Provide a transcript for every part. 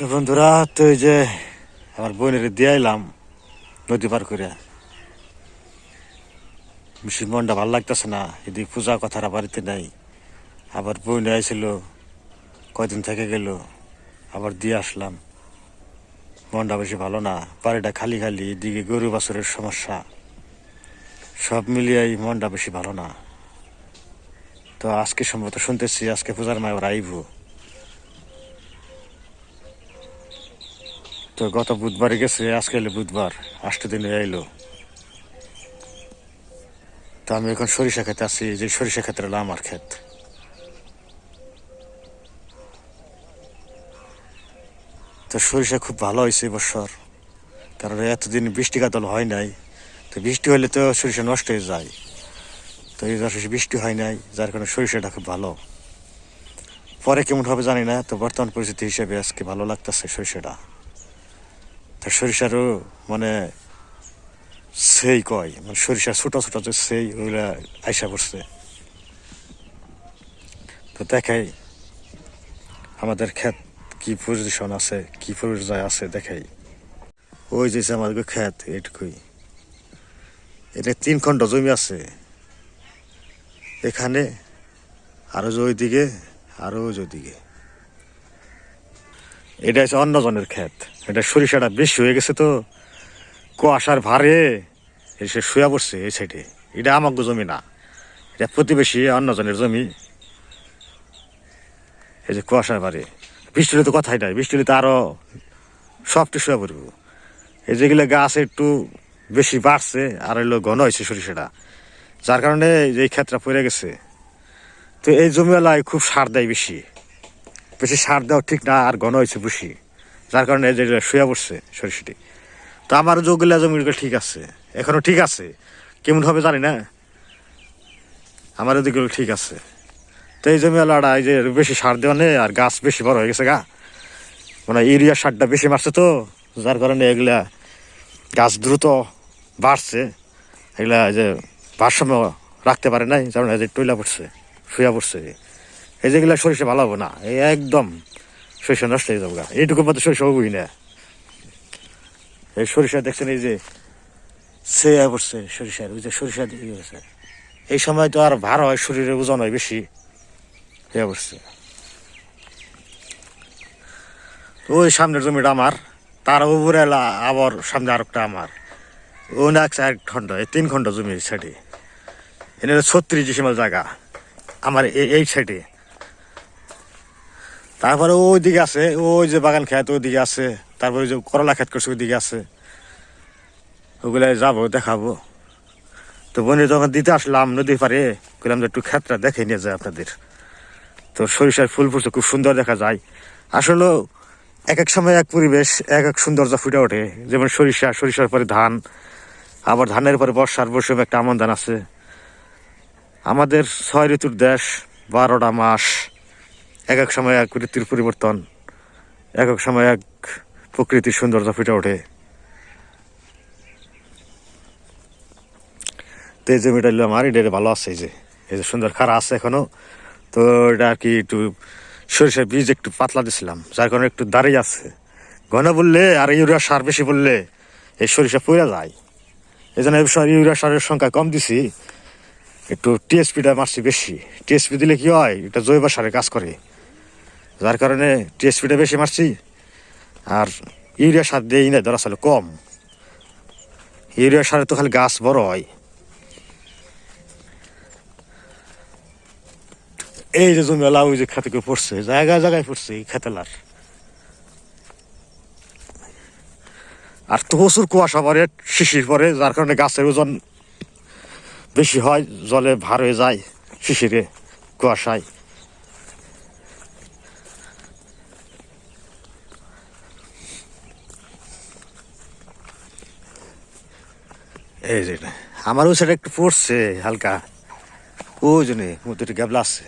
তো বন্ধুরা, তো এই যে আমার বোনের দিয়ে নদী পার করে। বেশি মনটা ভালো লাগতেছে না, এদিকে পূজা কথাটা বাড়িতে নাই। আবার বোন আইছিল, কয়দিন থেকে গেল, আবার দিয়ে আসলাম। মনটা বেশি ভালো না, বাড়িটা খালি খালি, এদিকে গরু বাছরের সমস্যা। সব মিলিয়েই মনটা বেশি ভালো না। তো আজকে সম্ভবত শুনতেছি, আজকে পূজার মায় ওরা আইব। তো গত বুধবারে গেছে, আজকে এলো বুধবার, আষ্ট দিন এলো। তো আমি এখন সরিষা খেতে আছি যে সরিষা ক্ষেত্রে হলো আমার ক্ষেত। তো সরিষা খুব ভালো হয়েছে এবছর কারণ এতদিন বৃষ্টি কাতল হয় নাই, তো বৃষ্টি হলে তো সরিষা নষ্ট হয়ে যায়। তো এই বছর বৃষ্টি হয় নাই, যার কারণে সরিষাটা খুব ভালো। পরে কেমন হবে জানি না, তো বর্তমান পরিস্থিতি হিসেবে আজকে ভালো লাগতেছে সরিষাটা। তা সরিষারও মানে সেই কয় মানে সরিষা ছোট ছোট যে সেই ওইগুলা আইসা পড়ছে। তো দেখাই আমাদের ক্ষেত কি পজিশন আছে, কি পর্যায়ে আছে দেখাই। ওই যে আমাদের ক্ষেত এটুকুই এটা তিন খণ্ড জমি আছে। এখানে আরও যে ওইদিকে, আরও যে ওইদিকে। এটা হচ্ছে অন্যজনের ক্ষেত। এটা সরিষাটা বেশি হয়ে গেছে তো। কুয়াশার ভারে এসে শুয়া পড়ছে এই সাইডে এটা আমাকে জমি না। এটা প্রতিবেশী অন্যজনের জমি। এই যে কুয়াশার ভারে। বৃষ্টি তো কথাই নাই। বৃষ্টি তো আরও সবটি শুয়া পড়ব। এই যেগুলো গাছ একটু বেশি বাড়ছে, আর হইল ঘন হয়েছে সরিষাটা। যার কারণে এই ক্ষেতটা পড়ে গেছে। তো এই জমিওয়ালায় খুব সার দেয় বেশি। বেশি সার দেওয়া ঠিক না, আর ঘন হয়েছে বেশি যার কারণে শুয়ে পড়ছে সরিষাটি। তো আমার যোগগুলা জমিগুলো ঠিক আছে, এখনও ঠিক আছে, কেমন হবে জানি না। আমার ওদিকগুলো ঠিক আছে। তো এই জমিওয়ালাটা এই যে বেশি সার দেওয়া নেই, আর গাছ বেশি বড় হয়ে গেছে গা। মানে ইউরিয়া সারটা বেশি মারছে তো, যার কারণে এগুলা গাছ দ্রুত বাড়ছে। এগুলা এই যে ভারসাম্য রাখতে পারে নাই যেমন এই যে টইলা পড়ছে, শুয়া পড়ছে। এই যেগুলা সরিষা ভালো হবে না। এই একদম সরিষা নষ্ট হয়ে যাবে গা। এইটুকুর মধ্যে সরিষা হবই না। এই সরিষা দেখছেন এই যে সে পড়ছে সরিষার, ওই যে সরিষা দিয়ে গেছে এই সময় তো আর ভার হয় শরীরে ওজন হয় বেশি। হয়ে পড়ছে। ওই সামনের জমিটা আমার, তার উপরে আবার সামনে আরেকটা আমার। ও না এক চার খণ্ড, এই তিন খণ্ড জমি সাইডে এনে ছত্রিশ ডিসিমাল জায়গা। আমার এই সাইডে তারপরে ওই দিকে আছে ওই যে বাগান খেত ওই দিকে আছে, তারপরে ওই যে করলা খেত করছে ওই দিকে আছে। ওগুলো যাব, দেখাবো। তো বনে যখন দিতে আসলাম নদী পারে বললাম যে একটু ক্ষেতটা দেখে নিয়ে যায় আপনাদের। তো সরিষার ফুল ফুটছে, খুব সুন্দর দেখা যায়। আসলে এক এক সময় এক পরিবেশ, এক এক সৌন্দর্য ফুটে ওঠে। যেমন সরিষা, সরিষার পরে ধান, আবার ধানের পরে বর্ষার মৌসুমে একটা আমন ধান আছে। আমাদের ছয় ঋতুর দেশ বারোটা মাস এক এক সময় এক ঋতুর পরিবর্তন, এক এক সময় এক প্রকৃতির সৌন্দর্য ফুটে ওঠে। তো এই জমিটা হলো আমার, এটা ভালো আছে, এই যে এই যে সুন্দর খারা আছে এখনও। তো এটা আর কি একটু সরিষার বীজ একটু পাতলা দিছিলাম, যার কারণে একটু দাঁড়িয়ে আছে। ঘন বললে আর ইউরিয়া সার বেশি বললে এই সরিষা পড়ে যায়। এই জন্য ইউরিয়া সারের সংখ্যা কম দিছি, একটু টিএসপিটা মারছি বেশি। টিএসপি দিলে কি হয়, এটা জৈব সারে কাজ করে। যার কারণে টিএসপিটা বেশি মারছি। আর ইউরিয়া সার দিই না, ধরা কম। ইউরিয়া সারে তো খালি গাছ বড় হয়। এই যে জমিওয়ালা ওই যে খেতে করে পড়ছে জায়গায় জায়গায় পড়ছে এই খেতেলার আর তো প্রচুর কুয়াশা পরে শিশির পরে যার কারণে গাছের ওজন বেশি হয়, জলে ভার হয়ে যায় শিশিরে, কুয়াশায়। এই যে, আমারও সেটা একটু পড়ছে হালকা। ওই জন্য মধ্যে গাবলা আছে।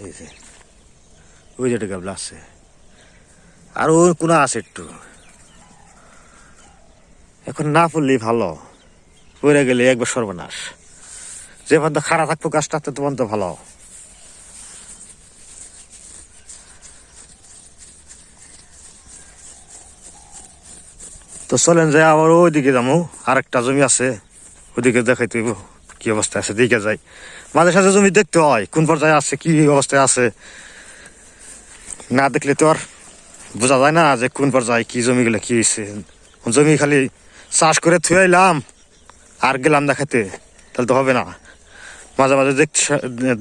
এই যে, ওই যে একটা গাবলা আছে। আর ওই কোনা আছে একটু। এখন না পড়লেই ভালো। পড়ে গেলে একবার সর্বনাশ। যে পর্যন্ত খারাপ থাকব গাছটা তো পর্যন্ত ভালো। তো চলেন যে আবার ওইদিকে যাব আরেকটা জমি আছে, ওইদিকে দেখাইতে হইব কি অবস্থায় আছে, দিকে যাই। মাঝে সাঝে জমি দেখতে হয়, কোন পর্যায়ে আছে, কি অবস্থায় আছে। না দেখলে তো আর বোঝা যায় না যে কোন পর্যায়ে কি জমিগুলো কি হয়েছে জমি খালি চাষ করে থুয়ে এলাম, আর গেলাম দেখাতে তাহলে তো হবে না। মাঝে মাঝে দেখতে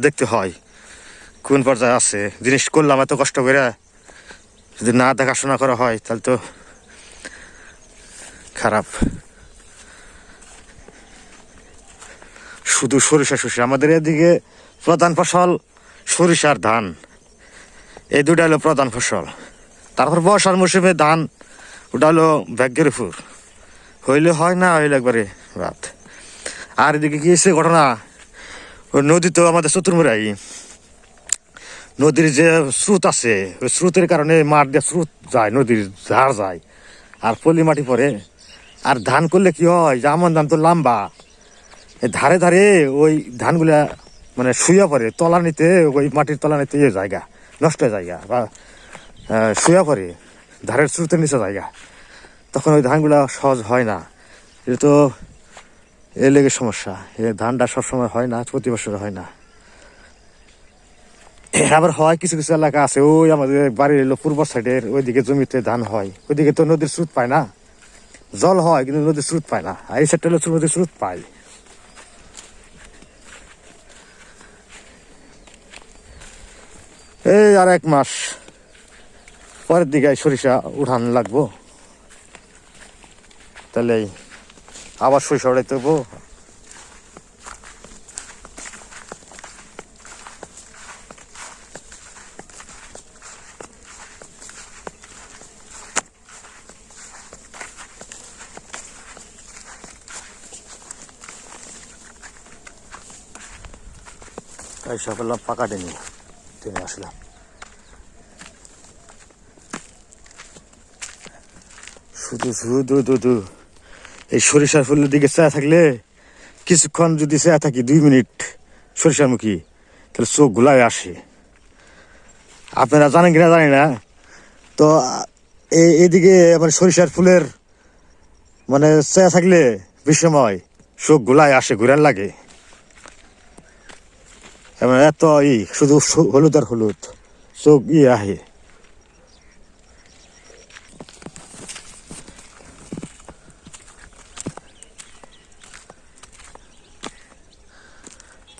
দেখতে হয়, কোন পর্যায়ে আছে। জিনিস করলাম এত কষ্ট করে, যদি না দেখাশোনা করা হয়, তাহলে তো খারাপ। শুধু সরিষা সরিষা। আমাদের এদিকে প্রধান ফসল সরিষার ধান। এই দুটা হলো প্রধান ফসল। তারপর বর্ষার মৌসুমে ধান, ওটা হলো ভাগ্যের উপর হইলে হয় না, হইলে একবারে রাত। আর এদিকে কি হয়েছে ঘটনা? নদী তো আমাদের চতুর্মুরাই নদীর যে স্রোত আছে, ওই স্রোতের কারণে মাঠ দিয়ে স্রোত যায়, নদীর ঝাড় যায়। আর পলি মাটি পড়ে। আর ধান করলে কি হয়? যে আমার ধান তো লম্বা। ধারে ধারে ওই ধানগুলা মানে শুয়ে পড়ে তলা নিতে ওই মাটির তলা নিতে ইয়ে জায়গা, নষ্ট জায়গা বা শুয়ে পড়ে, ধারের স্রোতের নিচে জায়গা। তখন ওই ধানগুলা সহজ হয় না। এটা তো এ লেগে সমস্যা। এ ধানটা সবসময় হয় না, প্রতি বছর হয় না। আবার হয় কিছু কিছু এলাকা আছে, ওই আমাদের বাড়ির পূর্ব সাইডের, ওইদিকে জমিতে ধান হয়। ওইদিকে তো নদীর স্রোত পায় না। জল হয়, কিন্তু নদীর স্রোত পায় না। আর এই সাইডটা হলো নদীর স্রোত পায়। এই আর এক মাস পরের দিকে সরিষা উঠান লাগবো। তাহলে আবার সরিষা উড়াইতে হব। এই সকাল পাকা টেনে টেনে আসলাম। শুধু শুধু এই সরিষার ফুলের দিকে চেয়ে থাকলে কিছুক্ষণ যদি চেয়ে থাকি, দুই মিনিট সরিষার মুখী তাহলে চোখ গুলায় আসে। আপনারা জানেন কিনা জানি না। তো এদিকে মানে সরিষার ফুলের মানে চেয়ে থাকলে বিষময় চোখ গুলায় আসে ঘুরার লাগে। এত ই, শুধু হলুদ আর হলুদ। চোখ ই আহে।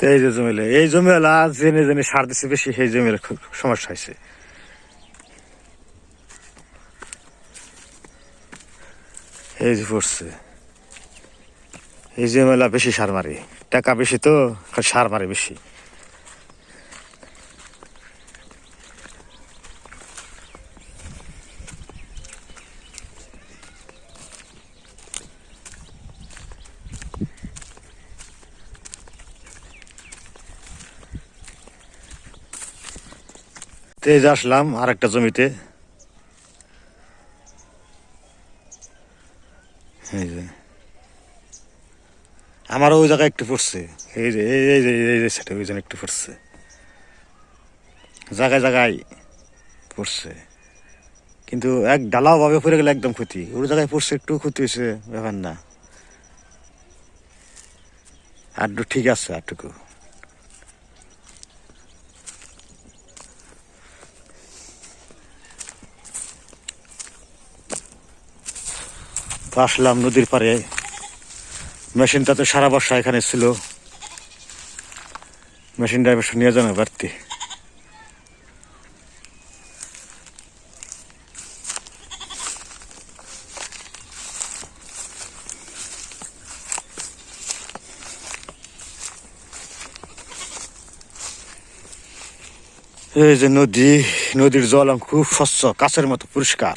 এই যে জমিলে, এই জমিওয়ালা জেনে জেনে সার দিচ্ছে বেশি সেই জমির খুব সমস্যা হয়েছে এই যে পড়ছে। এই জমিওয়ালা বেশি সার মারে। টাকা বেশি তো সার মারে বেশি। তেজ আসলাম আর একটা জমিতে আমারও ওই জায়গায় একটু পড়ছে। এই যে এই যে এই যে সেটা ওই জন্য একটু পড়ছে। জায়গায় জায়গায় পড়ছে। কিন্তু এক ডালাও ভাবে পড়ে গেলে একদম ক্ষতি। ওর জায়গায় পড়ছে, একটু ক্ষতি হয়েছে, ব্যাপার না। আর ঠিক আছে আরটুকু তো আসলাম নদীর পাড়ে। মেশিনটা তো সারা বর্ষা এখানে ছিল। মেশিনটা এবার নিয়ে যাবে বাড়তি এই যে নদী, নদীর জল খুব স্বচ্ছ কাছের মতো, পরিষ্কার।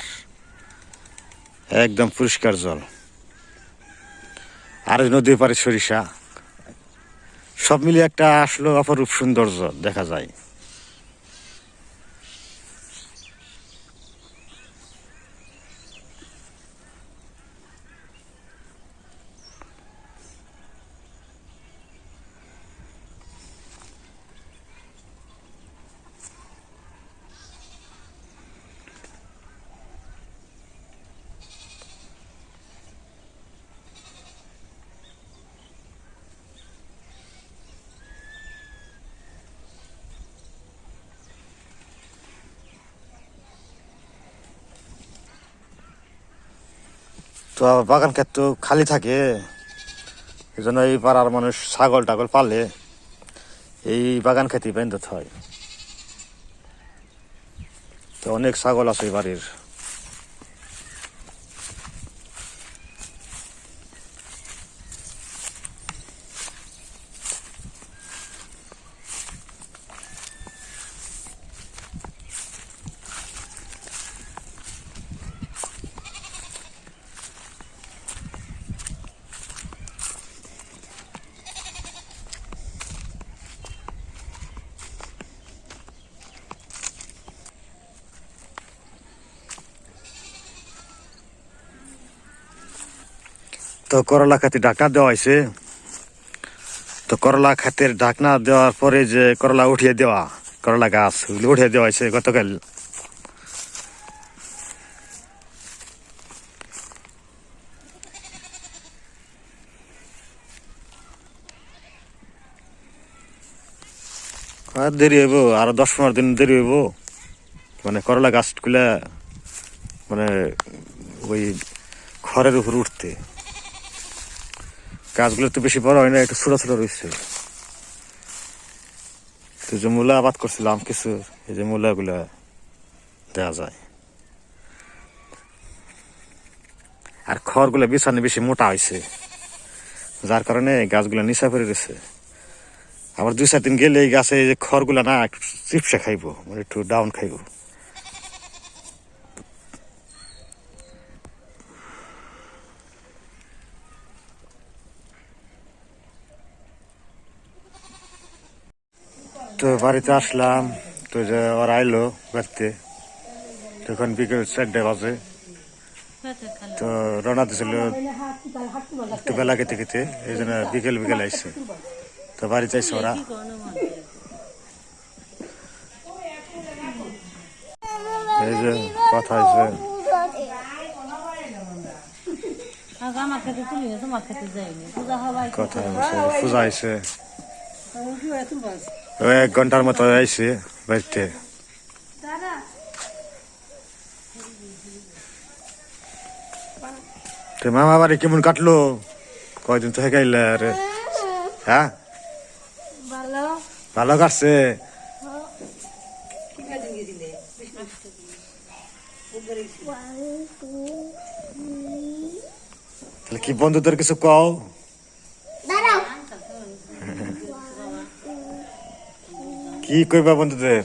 একদম পরিষ্কার জল। আর নদী নদীর পারে সরিষা। সব মিলিয়ে একটা আসলো অপরূপ সৌন্দর্য দেখা যায়। তো বাগান ক্ষেত তো খালি থাকে। এই জন্য এই পাড়ার মানুষ ছাগল টাগল পালে। এই বাগান খেতে বেঁধতে হয়। তো অনেক ছাগল আছে এই বাড়ির। তো করলা খাতে ঢাকনা দেওয়া হয়েছে তো করলা খাতের ঢাকনা দেওয়ার পরে যে করলা উঠিয়ে দেওয়া, করলা গাছ উঠিয়ে দেওয়া হয়েছে গতকাল। আর দেরি হইব, আরও দশ পনেরো দিন দেরি হইব। মানে করলা গাছগুলা মানে ওই খড়ের উপর উঠতে। গাছগুলো তো বেশি বড় হয় না, একটু ছোট ছোট রয়েছে। তো যে মূলা আবাদ করছিলাম কিছু, এই যে মূলাগুলা দেওয়া যায়। আর খড়গুলো বিছানে বেশি মোটা হয়েছে যার কারণে গাছগুলো নিচা পড়ে গেছে আবার দুই চার দিন গেলে এই গাছে এই যে খড়গুলা না, একটু চিপসে খাইবো মানে একটু ডাউন খাইবো। তো বাড়িতে আসলাম, তো যে ওরা আইলো বাড়িতে তখন বিকেল চারটে বাজে। তো রওনা দিছিল একটু বেলা কেটে কেটে এই জন্য বিকেল বিকেল আইসে তো বাড়িতে আইসে ওরা। এই যে কথা হয়েছে কথা হয়েছে পূজা ও এক ঘণ্টার মতো আইসে বাড়িতে তো মামা বাড়ি কেমন কাটলো? কয়দিন তো আরে হ্যাঁ? ভালো। ভালো কাটছে? তাহলে কি বন্ধুদের কিছু কও? কি কইবা বন্ধুদের?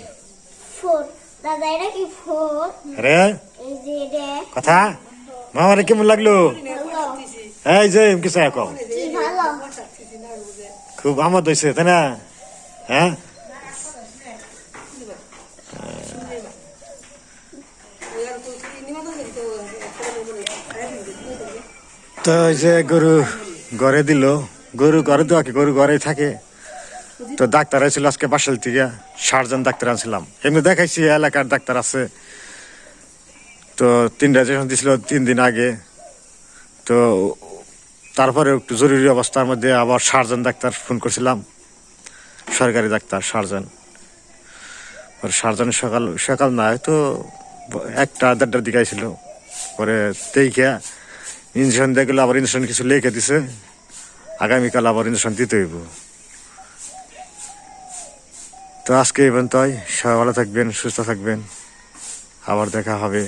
ফোর। দাদা এটা কি ফোর? আরে? এই যে এটা। কথা? মামারে কেমন লাগল? এই যে কও। কি ভালো? খুব আমোদ হয়েছে তাই না? হ্যাঁ? তো এই যে গরু ঘরে দিল। গরু ঘরে কি গরু ঘরেই থাকে? তো ডাক্তার আইছিল আজকে বাসাল থেকে ষাটজন ডাক্তার আনছিলাম। এমনি দেখাইছি, এলাকার ডাক্তার আছে। তো তিনটা ইঞ্জেকশন দিছিল, তিন দিন আগে। তো তারপরে একটু জরুরি অবস্থার মধ্যে আবার সার্জন ডাক্তার ফোন করছিলাম। সরকারি ডাক্তার, সার্জন। সার্জন সকাল সকাল না তো একটা দেড়টার দিকে আইছিল। পরে দেখে ইঞ্জেকশন দিয়ে গেলে আবার ইঞ্জেকশন কিছু লিখে দিছে। আগামীকাল আবার ইঞ্জেকশন দিতে হইব। তো আজকে এই পর্যন্তই। সবাই ভালো থাকবেন সুস্থ থাকবেন। আবার দেখা হবে।